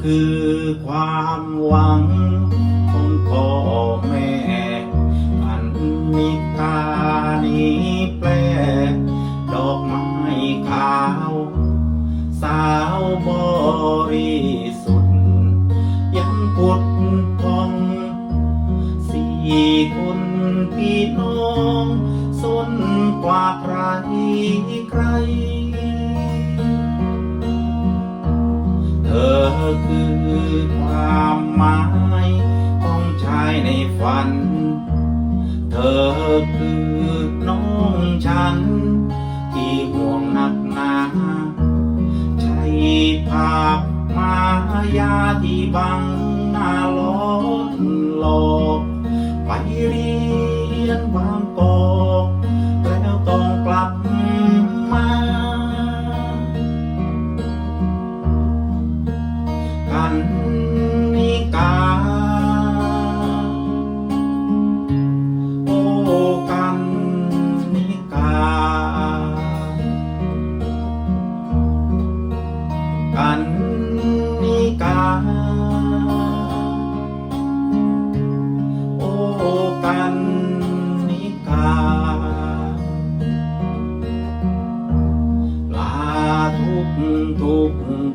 คือความหวังของพ่อแม่อันนิกานี้แปลดอกไม้ขาว สาวบริสุทธิ์ยังพุดพองสี่คนพี่น้องสนกว่าใครใคร เธอคือน้องฉัน ที่ห่วงหนักหนาใช้ภาพมายาที่บัง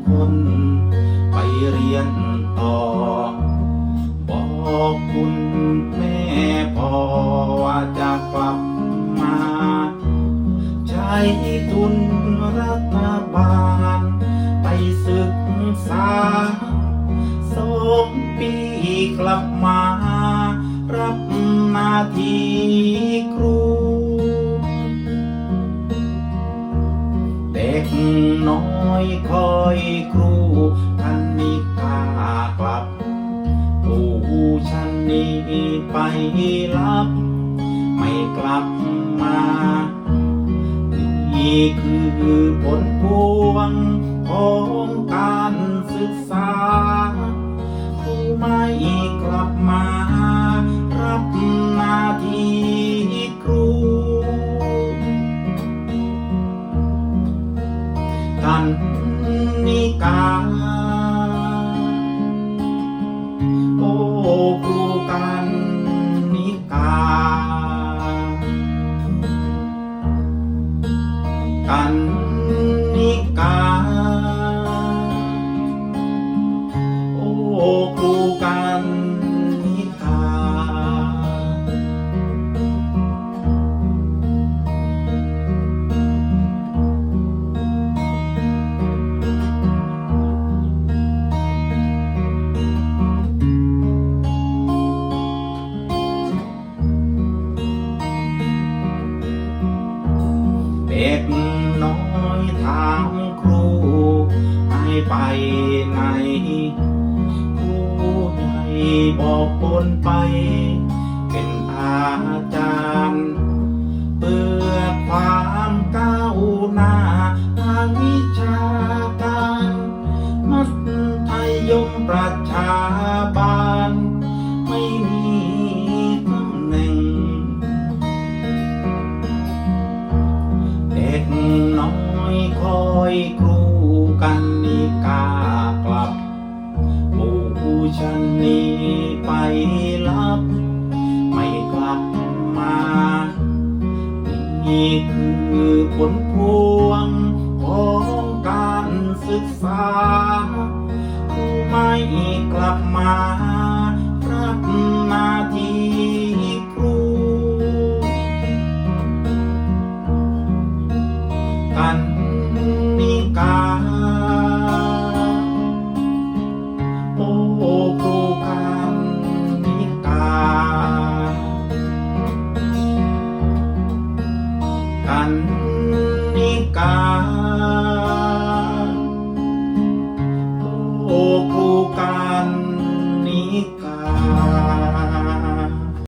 คนไปเรียนต่อ บอกคุณแม่พ่อว่าจะกลับมา ใช้ทุนรัฐบาล ไปศึกษาสองปีกลับมา รับหน้าที่ครู ด็กน้อยคอยครูทันนิกากลับปู่ฉันนี้ไปรับ ไม่กลับมานี่คือผลพวงของ กันนิกา ไปไหนครูใหญ่บอกปนไป เป็นอาจารย์เพื่อความก้าวหน้าทางวิชาการ มัธยมประชาบาลไม่มีตำแหน่งเด็กน้อยคอยครูกัน กล้ากลับหมู่ผู้ฉันนี้ไปลับ ไม่กลับมานี่คือผลพวงของการศึกษา ไม่กลับมา